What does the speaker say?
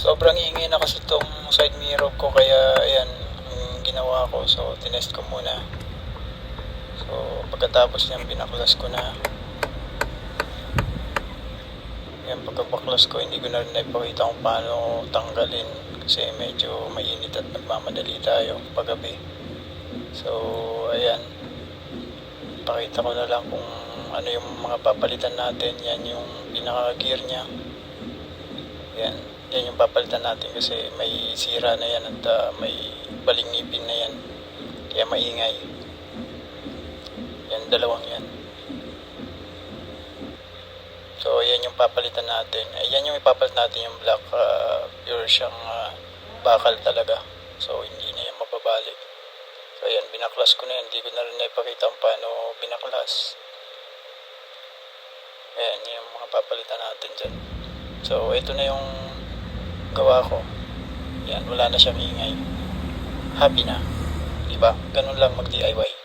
Sobrang ingay na kasi itong side mirror ko kaya ayan ginawa ko. So tinest ko muna. So pagkatapos niyan binaklas ko na. Yan pagkabaklas ko hindi ko na rin naipakita kung paano tanggalin kasi medyo mainit at nagmamadali tayo paggabi. So ayan. Pakita ko na lang kung ano yung mga papalitan natin. Yan yung pinaka gear niya. Yan. Yan yung papalitan natin kasi may sira na yan at ah, may balingipin na yan. Kaya maingay. Yan, dalawang yan. So, yan yung papalitan natin. Ayan yung ipapalit natin yung black. ah, pure siyang ah, bakal talaga. So, hindi na yan mababalik. So, ayan, binaklas ko na yan. Hindi ko na rin naipakita kung paano binaklas. Ayan, yung mga papalitan natin dyan. So, ito na yung gawa ko. Yan, wala na siyang ingay. Happy na. Diba? Ganun lang mag-DIY.